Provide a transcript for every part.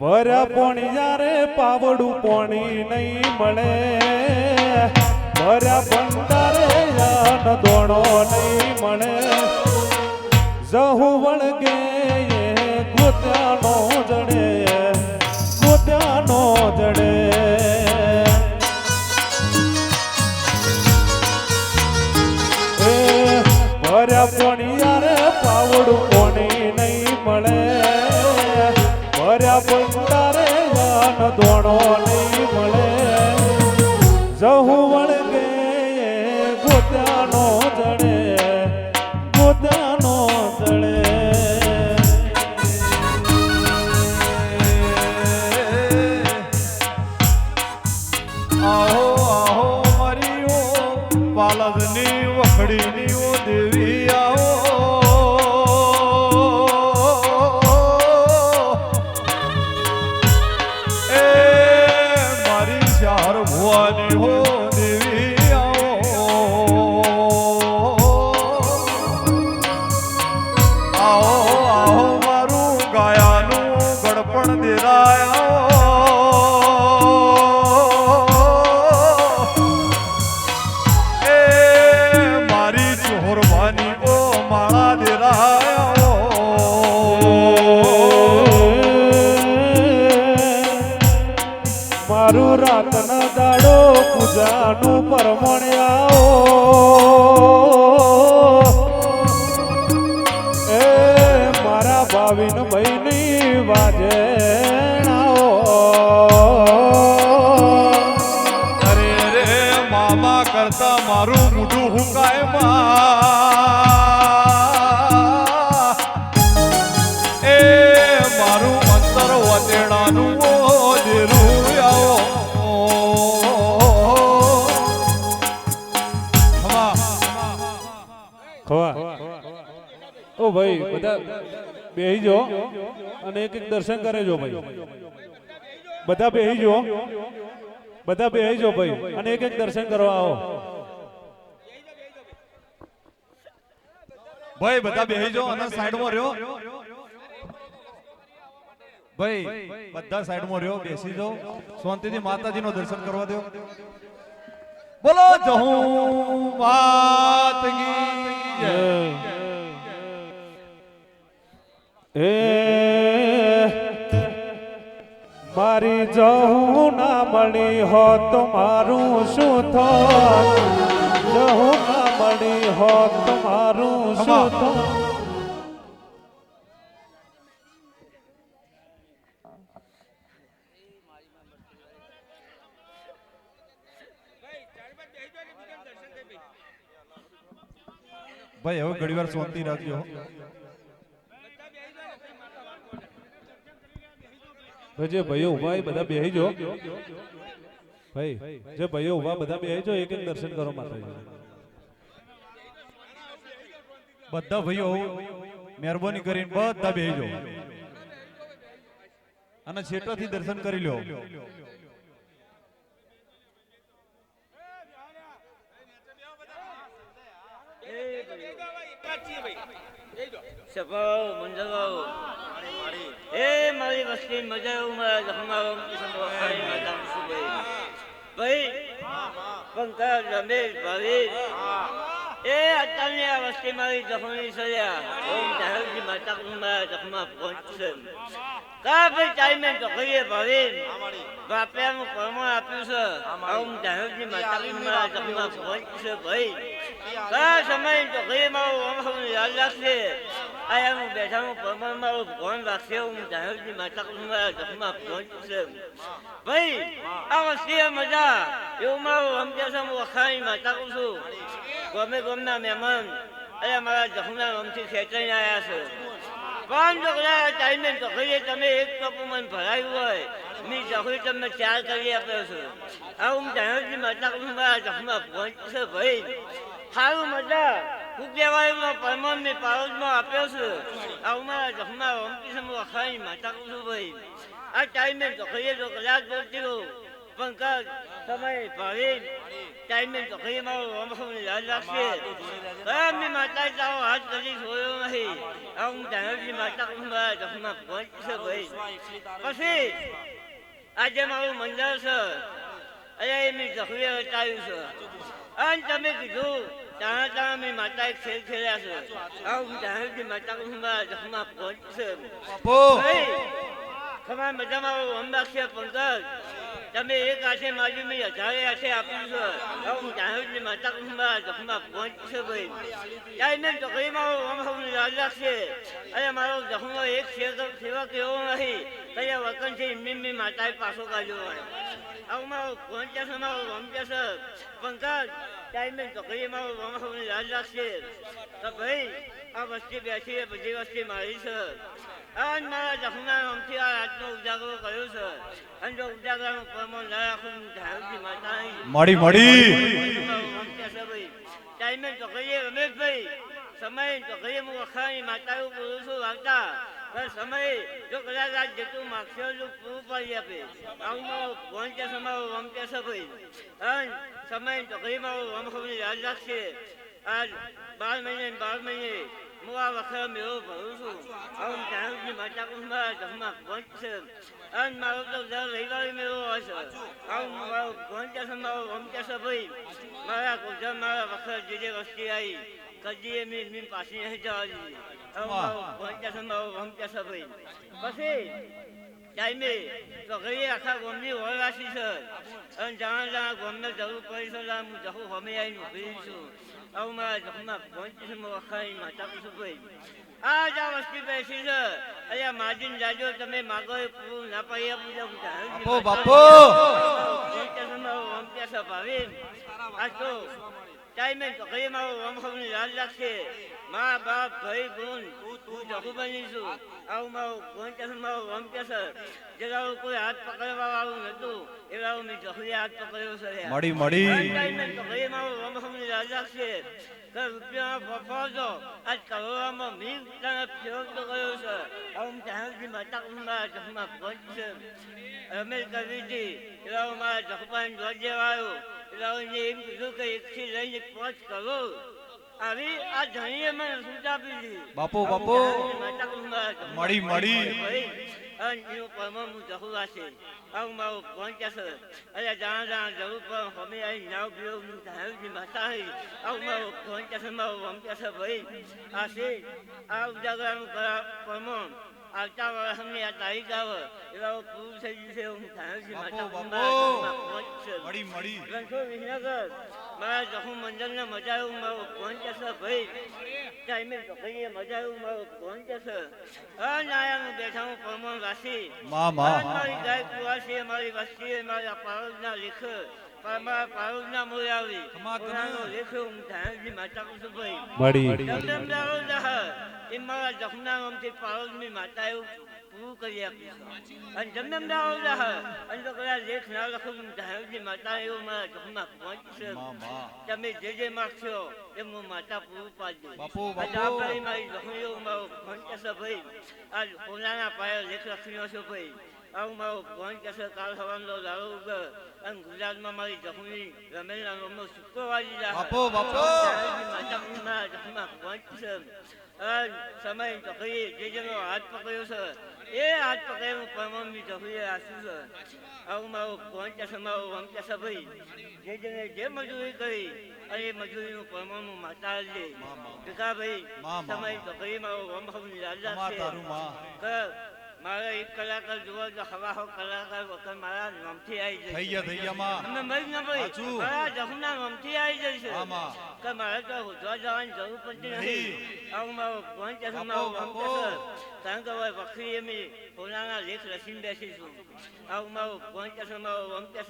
ભર્યા પોણી જ્યારે પાવડું પાણી નહીં મળે ભર્યા ભંડારે યાન દોણો નહીં મળે. જહુ વળગે ગોત્યાનો જડે ગોત્યાનો જડે. દોણો નહીં મળે. જહુ વળગે એ ગોત્યાનો જડે ગોત્યાનો જડે. આહો આહો મરીઓ પાલકની વખડીની પૂજાનું પરમણ્યાઓ બેહી જો અને એક એક દર્શન કરે જો ભાઈ. બધા બેહી જો બધા બેહી જો ભાઈ. અને એક એક દર્શન કરવા આવો. ભાઈ, બધા બેહી જાઓ અને સાઈડમાં રહ્યો. ભાઈ, બધા સાઈડમાં રહ્યો, બેસી જાઓ. શાંતિથી માતાજીનો દર્શન કરવા દો. બોલો, જહું માત કી. એ મારી જહું ના મળી હોત મારું શું થોત જહું ના મળી હોત મારું શું થોત ભાઈ હવે ઘડી વાર શાંતિ રાખજો. જે ભાઈઓ ઊભા એ બધા બેહી જો ભાઈ, જે ભાઈઓ ઊભા બધા બેહી જો એક એક દર્શન કરો માતાજી બધા ભાઈઓ મહેરબાની કરીને બધા બેહી જાઓ. અને છેટાથી દર્શન કરી લો સભાઓ મંડળો એ મારી વસ્તી મજા મારા જખમારો ભાઈ પંકજ રમેશ ભાવેશ એ અત્યારની આ વસ્તી મારી જખમની સર્યા ઓમ જાહેરજી માતા મારા જખમાં પહોંચશે. કા ભાઈ ટાઈમે ચોકડીએ ભાવેશ બાપિયાનું પ્રમાણ આપ્યું છે. ઓમ જાહેરજી માતા મારા જખમાં પહોંચશે ભાઈ. કા સમય ચોકડીએ મારું વંશ યાદ રાખશે આયાનું બેઠાનું પ્રમાણ મારું ભગવાન રાખશે, હું જાહેરજી માતા મારા જખમા પહોંચશે ભાઈ આ વસ્તી મજા. એવું મારું રમજાસમ વખાણી માતા કહું છું. ગમે ગમના મહેમાન અરે મારા જખમના રમથી ખેંચાઈને આવ્યા છે. પણ છોકરા ટાઈમે ચોકડીએ તમે એક કપ મને ભરાયું હોય, મેં ચોકડી તમને ચાર કરી આપ્યો છું. આ હું જાહેરજી માતા કૃષ્ણ મારા જખમા પહોંચશે ભાઈ. સારું મજા. હું કહેવાયમાં પરમાનને પારોજમાં આપ્યો છે. આ મારા જખમા રમકિશન વખાણી માતા કહું ભાઈ. આ ટાઈમે ચોકડીએ તો કદાચ બોલતી રહું પંકજ સમય ભાવિક ટાઈમે કઈ મારો વંશને યાદ રાખશે કયામની માતા ચાલો હાથ કરી છોડ્યો નહીં. આ હું ધાનવજી માતા કુંભા જખમાં પહોંચશે ભાઈ. પછી આજે મારું મંદિર છે. અરે એમની જખવી હટાવ્યું છે. અને તમે કીધું તાણા તાણા મેં માતાએ ખેલ ખેલ્યા છે. આ હું ધાનવજી માતા જખમાં પહોંચશે બાપુ! ભાઈ તમારા મજામાં અંબાક્ષે પંકજ તમે એક હાથે માજી મેં હજારે હાથે આપ્યું છે. હું છું માતા કુંભા જખમાં પહોંચશે ભાઈ. ત્યારે મેં ચોકડીમાં વંશને યાદ છે. અને મારો જખમો એક સેવક સેવક કેવો નહીં. કયા વતનથી એમની એમની માતાએ પાછો કાઢ્યો હોય. આવું મારો પહોંચે છે મારો વંશે છે પંકજ ત્યારે મેં ચોકડીમાં વંશને યાદ રાખશે. તો ભાઈ આ વસ્તી બેસી બધી વસ્તી મારી છે. અને મારા જખના રમથી આ રાતનો ઉજાગરો કર્યો છે. અને જો ઉજાગરાનું પ્રમાણ ના રાખું હું ધારુજી માતા. મળી મળી. ટાઈમે તો કહીએ રમેશભાઈ. સમય તો કહીએ હું વખાણી માતાઓ બોલું છું વાર્તા. પણ સમય, જો કદાચ જેટલું માગશે પૂરું પાડી આપે. આવું મારો સમારો રમતે છે ભાઈ? અને સમય તો મારો મારો ખબર યાદ રાખશે આજ બાર મહિને બાર મહિને હું આ વખત મેળો ભરું છું. આવું જાણું માતા કુંભા જમવા છે. અને મારો તો દર રવિવારે મેળો છે. આવું મારો પહોંચે છે, મારો રમતે છે ભાઈ? મારા ગુજરાત મારા વખત જે જે વસ્તી આવી, કદી એ મીન પાછી નહીં જવા દીધી. પછી ટાઈમે તો કહીએ આખા ગોમની વળ છે અને જાણા જાણા ગોમને જરૂર પડી છે હું જહું હમે આવીને ઊભી છું આવું મારા જખમાં પહોંચી છે વખાણી માતા પૂછું ભાઈ આ જ આ વસ્તી બેસી છે અહીંયા માજીન જાજો તમે માગો એ પૂરું ના પાડી આપું છું બાપુ બાપુ ભાવિન આ તો ટાઈમે મારો રમખમને યાદ રાખશે મા બાપ ભાઈ ગુણ હું જખું છું. આવું મારું પહોંચે મારું છે. જેલા કોઈ હાથ પકડવા વાળું નતું એવા મેં જખુએ હાથ પકડ્યો છે. મળી મળી. કહીએ મારો રમખમને યાદ રાખશે કે રૂપિયામાં ફફાવજો આજ કરોડામાં મીર તને ફેરવતો ગયો છે. હું જાણું માતા કુંભા જખમાં પહોંચશે રમેશ કવિજી એવા મારા જખપાન જોજે વાળો એવા એમ કીધું કે એકથી લઈને પાંચ કરોડ. આવી આ ધણીએ મને સૂટ આપી દીધી બાપો બાપુ. મળી મળી. એનું પરમાણ જહુવા છે. આવું મારું પહોંચ્યા છે. અરે જાણ જાણ જરૂર પણ હમે અહીં નાવ ગયો હું ધારુજી માતા હે. આવું મારો પહોંચ્યા છે મારું પહોંચ્યા છે ભાઈ. આ છે આ ઉજાગરાનું પરમાણ આવતા વર્ષની આ તારીખ આવે. એવા પૂરું થઈ ગયું છે. હું ધારુજી માતા મળી મળી. રણછોડ વિસનગર. મારા જખું મંદિરને મજા આવ્યું મારું પહોંચ્યા છે ભાઈ? ટાઈમે કહીએ મજા આવ્યું મારું પહોંચ્યા છે? અનાયાનું બેઠા હું પરમણ વાસી મારી ગાય કુવાસી મારી વસ્તી મારા પારોજના લેખ. મળી. દમદમદારો જહ એ મારા જખના નામથી પારોજની માતા એવું પૂરું કરી આપ્યું અને દમદમદારો જહ અને તો કદાચ લેખ ના લખું હું માતા એવું મારા જખમાં પહોંચશે મા મા તમે જે જે માગશો એ હું માતા પૂરું પાડજો આજે આપણે મારી લખણીઓ મારો ફોન કહેશે ભાઈ. આજ કોનાના પાયો લેખ લખણીઓ છો ભાઈ. આવું મારો ફોન કહેશે કાલ સવારનો લાડો ઉગર અને ગુજરાતમાં મારી જખમી રમેલા રમો શુક્રવારી બાપો બાપુ, સમય તો જે જેનો હાથ પકડ્યો છે એ હાથ પકડ્યો પરમાણની જખમીએ આશું છે આવું મારું ફોન કહેશે મારો વંક કહેશે ભાઈ જે જેને જે મજૂરી કરી અને એ મજૂરીનું પરમાનું માતા ભીખાભાઈ મા, મા, સમય તો મારો વંશની રાજા છે મારે એક કલાકાર જોવા તો હવા હો કલાકાર વખત મારા નામથી આવી જશે. થઈ ગયા થઈ ગયા માં. અમે મરી ન સાચું. મારા જખના નામથી આવી જશે. આમાં. કે મારે તો હોદવા જવાની જરૂર પડતી નથી. આવું મારો ફોન છે મારો. છે. કારણ કે હવે વખરી એમ પોતાના લેખ લખીને બેસીશું આવું મારો ફોન છે મારો છે.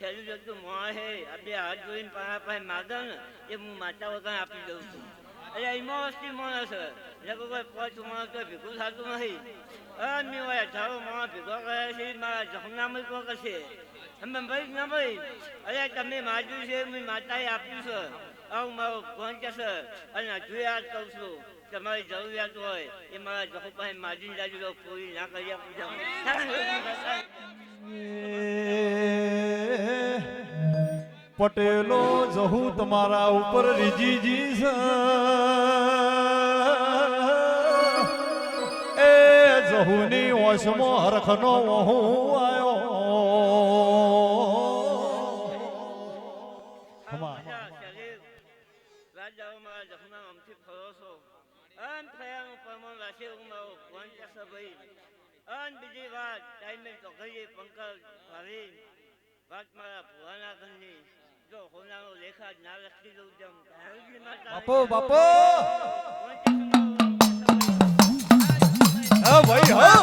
છેલ્લું જતું મોં હે આપણે હાથ જોઈને પાણા પાસે માગણ એ હું માતા વગર આપી દઉં છું. એટલે એમાં વસ્તી માણસ કોઈ પાંચ માણસ તો ભેગું થતું નહીં અરે મેં હોય અઢારો માણસ ભેગો કરે છે મારા જમના મૂકો કરશે અમે ભાઈ ના ભાઈ અરે તમે માજ્યું છે મેં માતાએ આપ્યું છે આવું મારો ફોન છે અને હજુ યાદ કહું છું તમારી જરૂરિયાત હોય એ મારા જખુ પાસે માજીને જાજુ પૂરી ના કરી આપું પટેલો જહુ તમારા ઉપર રીજીજી છે. જહુની ઓસમો હરખનો હું આવ્યો બાપો બાપો! હા ભાઈ હા.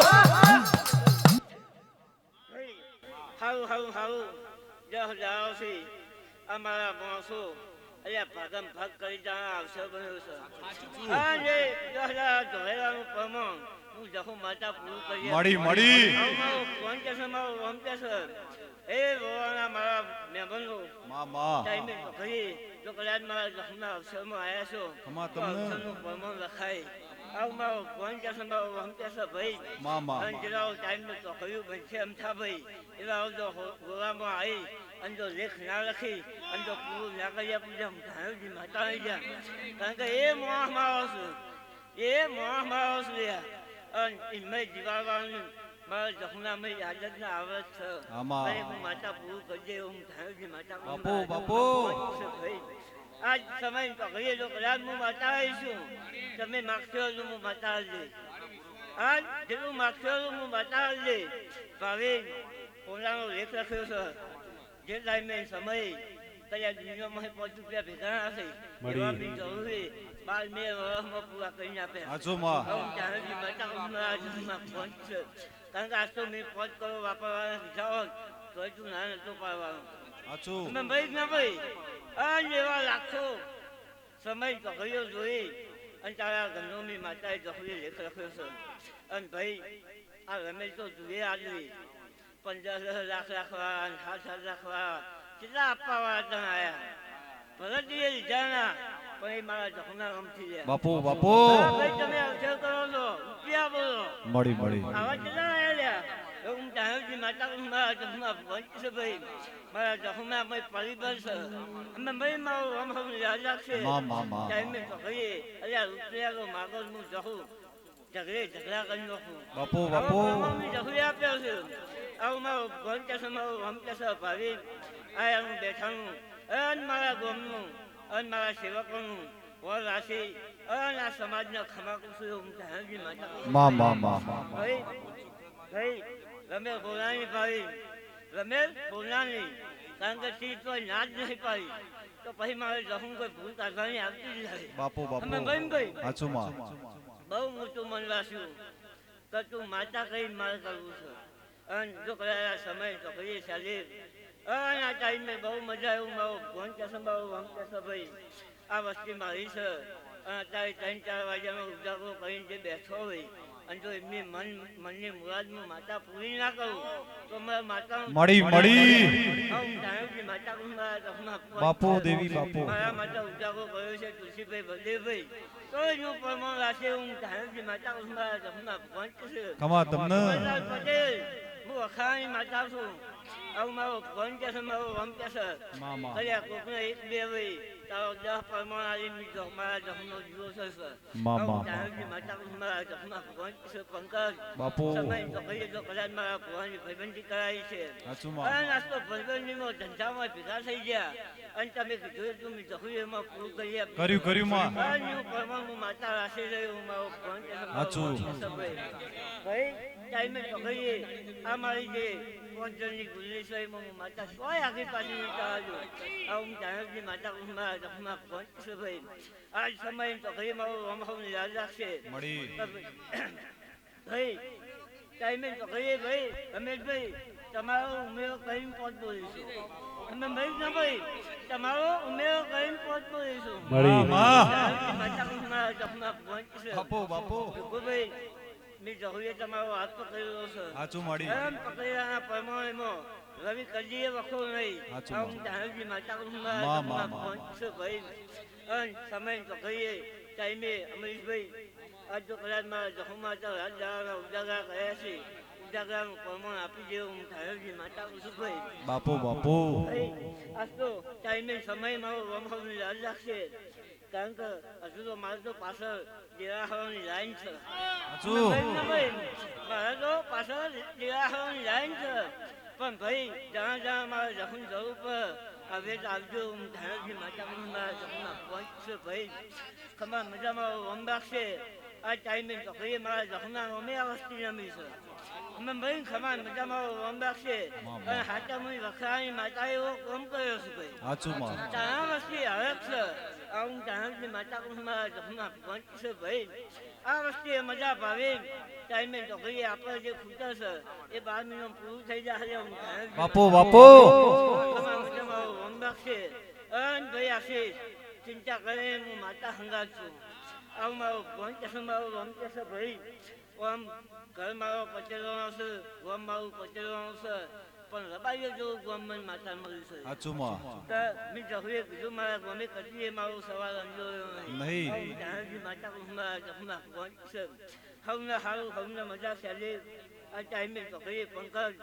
હારું હારું હારું જહ જાઓ છે અમારા માણસો અલ્યા ભાગમ ભાગ કરી જાણ આવશે બન્યો છે. આજે દહલા ધોળેલાનું પ્રમાણ. હું જહુ માતા પૂરું કરી મળી મળી. કોણ કે છે મારો? રોમ કે છે. એ રોવાના મારા મહેમાનો. મા મા. ટાઈમે કરી જો કદાચ મારા જહના અવસરમાં આવ્યા છો તમને. પ્રમાણ લખાય આવું રોમ કે છે ભાઈ? મામા મા ટાઈમ તો કયું બનશે એમ થા ભાઈ. એવા આવજો ગોવામાં આવી અને જો લેખ ના લખી અને જો પૂરું ના કર્યા પૂજા ધારજી માતા આવી ગયા કારણ કે એ મોહમાં છું. એ મોહમાં મારો છું યાર અને એમને જીવાડવાનું મારા જખનામાં યાદ ના આવે છે. હું માતા પૂરું કરજે હું ધારજી માતા બાપુ, બાપુ. ભાઈ. આજ સમય તો કહીએ તો કદાચ હું બતાવીશું તમે માગશો તો હું બતાવજે આજ જેટલું માગશો તો હું બતાવજે ભાવે પોતાનો લેખ લખ્યો છે. જે ટાઈમે સમય તૈયાર દુનિયામાં પાંચ રૂપિયા ભેગા હશે એવા બી જરૂરી બાર મે વર્ષમાં પૂરા કરીને આપે. માં ત્યાંથી બતાવું જીવનમાં પહોંચ છે. કારણ કે આજ તો મેં પાંચ કરોડ વાપરવાના કીધા હોત તો હજુ ના નતો પાડવાનો. તમે ભાઈ ના ભાઈ આ જેવા લાખો સમય પકડ્યો જોઈ અને તારા ગંધોની માતાએ જખરી લેખ લખ્યો છે. અને ભાઈ આ રમેશ તો જુએ આદમી પંદર લાખ રાખવા અને સાત સાત રાખવા કેટલા આપવા વાળા તમે આવ્યા ભરત એ લીધાના પણ એ મારા જખના રમથી લે બાપુ બાપુ. તમે અવસર કરો છો રૂપિયા બોલો. મળી મળી. આવા કેટલા આયા લ્યા? તો હું જાણું માતા મારા જખમાં વંચ છે ભાઈ. મારા જખમાં ભાઈ પરિબળ છે. અમે ભાઈ મારું હમ યાદ રાખશે ટાઈમે કહીએ અલ્યા રૂપિયા માગો હું જહું. ઝઘડે ઝઘડા કરી નાખું. બાપુ બાપુ. ઝઘડી આપ્યો છે. આવું મારો ભણ કેસે મારું હમ કેસે ભાવી આ હું બેઠાનું. અન મારા ગોમનું. અન મારા સેવકોનું. વર રાશિ અન આ સમાજના ખમાકું છું હું જાણજી માતા. મા મા મા. ભાઈ ભાઈ રમેશ બોલાની ભાઈ રમેલ બોલાની કારણ કે તી તો ના જ નહીં પાડી. તો પછી મારે જહું કોઈ ભૂલ કાઢવાની આવતી જ નથી. બાપુ બાપુ. અમે ભાઈ ભાઈ હાચુમાં. બહુ મોટું મન વાસ્યું તો તું માતા કઈ મારે કરવું છે? અને જો આ સમય તો કહીએ ચાલી અને આ ટાઈમે બહુ મજા આવ્યું. મારો ભોન કહેશે મારો વમ કહેશે ભાઈ. આ વસ્તી મારી છે. અત્યારે ત્રણ ચાર વાગ્યાનો ઉજાગરો કરીને જે બેઠો હોય અને જો એમની મન મનની મુરાદમાં માતા પૂરી ના કરું તો મારા માતાનું મળી મળી. માતા બાપુ દેવી બાપુ. મારા માતા ઉજાગરો કર્યો છે તુલસીભાઈ બલદેવભાઈ તો જ હું પ્રમાણ હું ધારણજી માતા મારા ઘરમાં ફોન છે. તમને. પટેલ હું અખાણી માતા છું. આવું મારો કે છે મારો રમ કે છે મા મા કોકને એક બે ભાઈ તારો દસ પ્રમાણ આવી મીઠો મારા જમનો જીવો છે મારા ઘરમાં ભગવાન છે પંકજ બાપુ. સમય તો કહીએ તો કદાચ મારા ભગવાનની ભાઈબંધી કરાવી છે નાસ્તો ભાઈબંધીમાં ધંધામાં ભેગા થઈ ગયા. અને તમે કીધું મેં પૂરું કરી. કર્યું કર્યું માં. આજનું પરમાણુ માતા રાશિ રહ્યું મારો ફોન. વાંચો ભાઈ. ટાઈમે તો આ મારી જે પાંચ જણની ગુજરી છે એમાં હું માતા કોઈ આગળ પાછી નહીં આ હું જાણવની માતા હું મારા જખમાં ફોન છે ભાઈ. આ સમય તો મારું યાદ રાખશે મળી. ભાઈ ટાઈમે તો ભાઈ. રમેશભાઈ તમારો ઉમેરો કરીને પહોંચ બોલીશું? અમે ભાઈ ના ભાઈ તમારો ઉમેરો કરીને પહોંચ બોલીશું મળી. માં માતા કૃષ્ણ જપના પહોંચ છે. બાપુ બાપુ. ભાઈ મેં જહુએ તમારો હાથ પકડેલો છે. હાચું મળી. એમ પકડેલાના પ્રમાણમાં. રવિ કદીએ વખો નહીં. હું માતા કૃષ્ણમાં, માં, જપના માં. પહોંચ છે ભાઈ. અને સમય તો કહીએ ટાઈમે અમરીશભાઈ આજ જો કદાચ મારા જખમમાં તો રાત દાડાના ઉજાગરા કર્યા છે. પ્રમાણ આપી દેવો હું ધારવજી માતા કુસુભાઈ બાપુ બાપુ. ભાઈ આજ તો ટાઈમે સમય મારો વમહવની લાજ રાખશે કારણ કે હજુ તો મારે તો પાછળ દેરાહવાની લાઈન છે. મારે તો પાછળ દેરાહવાની લાઈન છે. પણ ભાઈ જ્યાં જ્યાં મારે જખમ જવું પર હવે તો આવજો હું ધારાજી માતા કુસુમ મારા જખમમાં પહોંચશે ભાઈ. ખમા મજામાં રાખશે. આ ટાઈમે છોકરીએ મારા જખમના અમે આ વસ્તી રમી છે. અમે ભાઈ ખમા મજામાં વમ છે. પણ હાથા મુઈ વખરાની માતા એવો કોમ કર્યો છે ભાઈ. હાચું માં તારા વસ્તી હરક છે. હું તારાથી માતા કુસુમા જખમના છે ભાઈ. આ વસ્તી મજા ભાવે. ટાઈમે છોકરી આપણે જે ખૂટર છે એ બાર મહિનો પૂરું થઈ જશે હું બાપુ બાપુ! મજામાં વમ છે. અન ભાઈ આશીષ ચિંતા કરે હું માતા હંગાત છું. આવું મારો ભણ છે મારો વમ છે ભાઈ. ઓમ ઘર મારો પટેલવાનો છે વમ મારું પટેલવાનો છે. પણ રબાઈએ જેવું ગમ માતા મળ્યું છે. તો મેં જખુએ કીધું મારા ગમે એ મારો સવાલ અંજો નહીં. જાનજી માતા જખમા પહોંચશે હવને હારું હવને મજા ચાલે. આ ટાઈમે પકડીએ પંકજ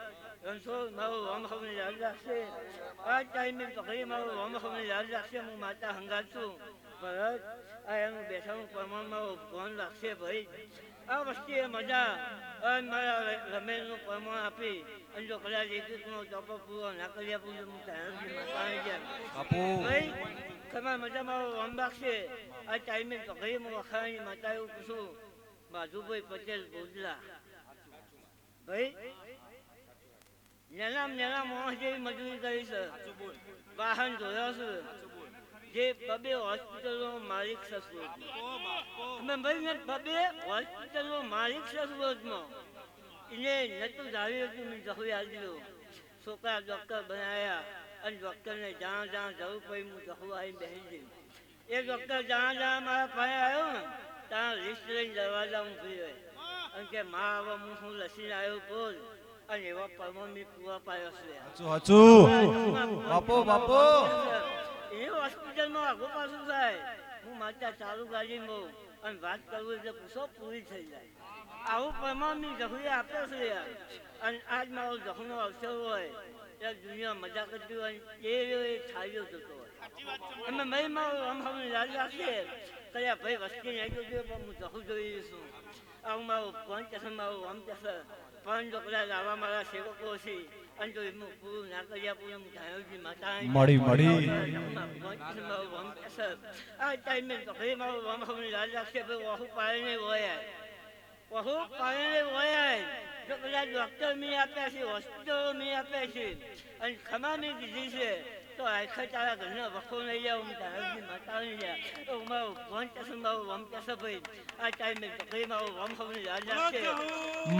રણછોડ મારો રામ હવને યાદ રાખશે આ ટાઈમે પકડી મારો રોમ હવને યાદ રાખશે હું માતા હંગાત છું. ભરત આ એનું બેઠાનું પ્રમાણ મારો ભગવાન રાખશે ભાઈ. આ વસ્તીએ મજા અને મારા રમેશનું પ્રમાણ આપી અને જો કદાચ એક ચોપો પૂરો ના કર્યા પૂરો હું તારાજી ભાઈ તમારા મજામાં વમ રાખશે આ ટાઈમે પકડી હું વખાણી માતા એવું પૂછું માધુભાઈ પટેલ બોદલા ભાઈ નેનામ નેના જેવી મજૂરી કરી છે. વાહન ધોયો છે. જે બબે હોસ્પિટલો માલિક છે સુરતમાં અમે ભાઈ ને બબે હોસ્પિટલનો માલિક છે એને નતું જાવી હતું મેં જહુરી આવી છોકરા ડૉક્ટર બનાવ્યા અને ડૉક્ટરને જ્યાં જ્યાં જવું પડી હું જહુ આવી બેસી ગઈ. એ ડૉક્ટર જ્યાં જ્યાં મારા પાસે આવ્યો ને, ત્યાં લિસ્ટ લઈને દરવાજા હું ગયો અને કે, મા, હવે હું શું લસીને આવ્યો બોલ. અને એવા પરમમી પૂરા પાડ્યો છે. બાપુ બાપુ. એ હોસ્પિટલમાં આગો પાછું થાય. હું માતા ચાલુ ગાડીમાં અને વાત કરવું એટલે પૂછો પૂરી થઈ જાય. આવું પ્રમાણની જખુએ આપે છે યાર. અને આજ મારો જખનો અવસર હોય ત્યારે દુનિયા મજા કરતી હોય એ એ છાયો થતો હોય. અને મેં મારો આમ હવે યાદ રાખીએ કયા ભાઈ વસ્તી નહીં જોયું પણ હું જખું જોઈ છું. આવું મારું પંચ મારું આમ પણ છોકરા લાવવા મારા સેવકો છે. મળી મળી. ડોક્ટર મેં આપ્યા છે હોસ્પિટલો મેં આપ્યા છે અને ખમા મેં કીધી છે તો આખા તારા ઘરના વખો નહીં હું ધારાજી માતા નહીં તો મારું ચસમ મારું વમ ચસ ભાઈ. આ ટાઈમે તકલીફ મારું વમ હમને યાદ રાખશે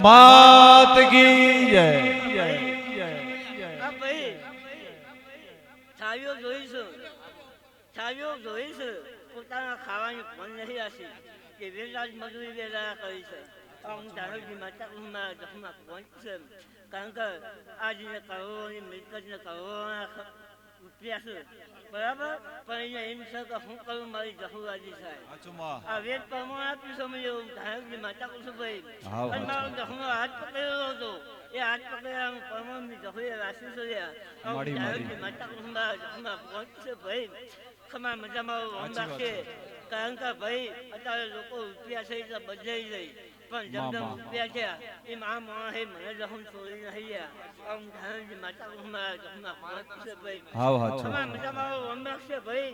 માત કી જય. આ ભાઈ છાવીઓ જોઈશું છાવીઓ જોઈશું પોતાના ખાવાની પણ નહીં આશી કે વેલા મજૂરી વેલા કરી છે. હું ધારોજી માતા મારા જખમાં પહોંચશે કારણ કે આજને કરોડોની મિલકતને કરોડોના રૂપિયા છે. બરાબર? પણ અહીંયા એમ છે કે હું કરું મારી જહુરાજી સાહેબ. આ વેદ પ્રમાણ આપ્યું સમજો ધારકજી માતા કુસુભાઈ અને મારો જહુનો હાથ પકડેલો હતો. એ હાથ પકડેલાનું પ્રમાણની જખોએ રાશી સર્યા. મળી. માતા કુસુમા જહુમાં પહોંચશે ભાઈ. ખમા મજામાં સાચી રાખશે કારણ કે ભાઈ અત્યારે લોકો રૂપિયા છે એટલે બદલાઈ જાય પણ જેમ જેમ માં. છે. મને જખમ છોડી નહીં આમ ધારકજી માતા ભાઈ. હાવ તમારા મજામાં વમ રાખશે ભાઈ.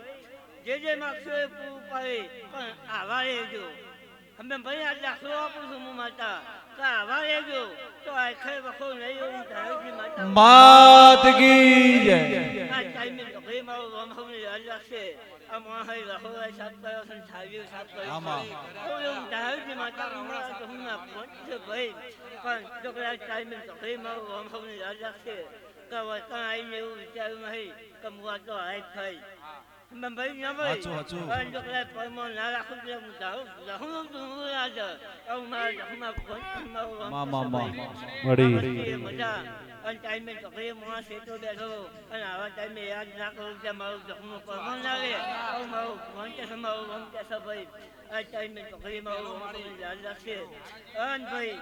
જે જે માગશો એ પૂરું પાડે પણ આવા રહેજો અમે ભાઈ આ દાખલો આપું છું હું માતા. તો આવા રહેજો તો આખે વખો નહીં એવું માતા માત. જય આ ટાઈમે ભાઈ મારો યાદ રાખશે આ છે માતા તો હું ના ભાઈ પણ ભાઈ મારો વમ યાદ રાખશે કે વતન આવીને એવું વિચાર્યું નહીં કે હું તો હાય થઈ. મેં ભાઈ ના ભાઈ. પણ પરમો ના રાખું તો હું જાઉં જાઉં તો હું રાજ. મારા મારો મજા. અને ટાઈમે તકલીફમાં સેતો બેઠો અને આવા ટાઈમે યાદ ના કરું કે મારું જખમું કરવું ના લે મારું ભણ કે મારું ભણ ભાઈ. આ ટાઈમે તો યાદ રાખશે અન ભાઈ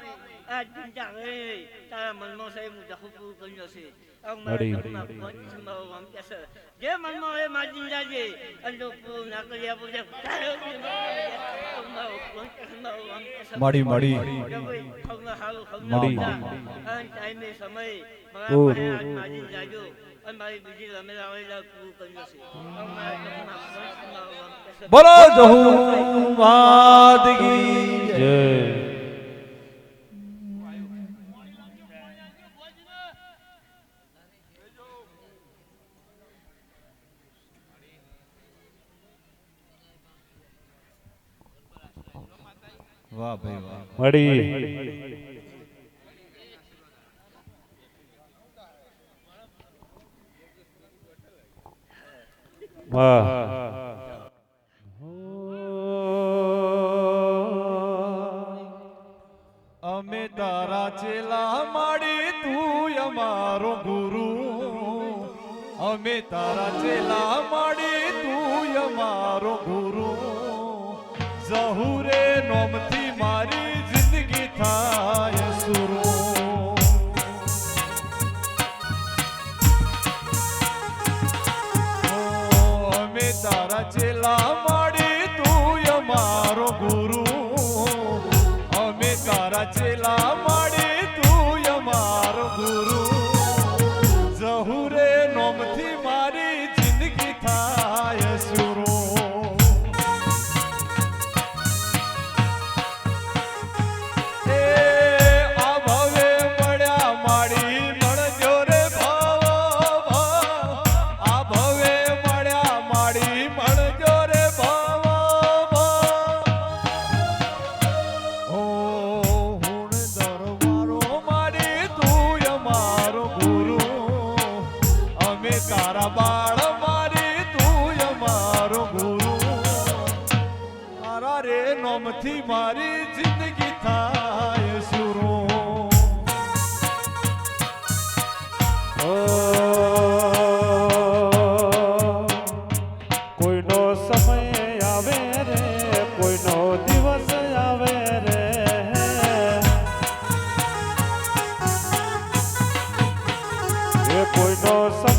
આ ચિંતા ઘડી તારા મનમાં સાહેબ હું દખું પૂરું કર્યો છે જે મનમાં એ મારી જિંદાજે અને જો પૂરું ના કરી આપો છે મળી મળી. મળી. ટાઈમે સમય મારા મારી જાજો અમારી બીજી રમેલા પૂરું કર્યું છે બોલો જહુવાદગી જય. વાહ ભાઈ વાહ. મળી. અમે તારા ચેલા માડી તું અમારો ગુરુ. અમે તારા ચેલા માડી તું અમારો ગુરુ. જહુરે નોમથી મારી જિંદગી થાય ராம depois nossa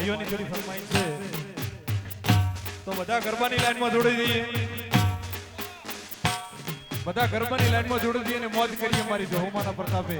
ભાઈઓની થોડી ફરમાઈશ છે. તો બધા ગરબાની લાઈનમાં જોડી દઈએ બધા ગરબાની લાઈનમાં જોડી દઈએ અને મોજ કરીએ મારી જહુમાના પ્રતાપે.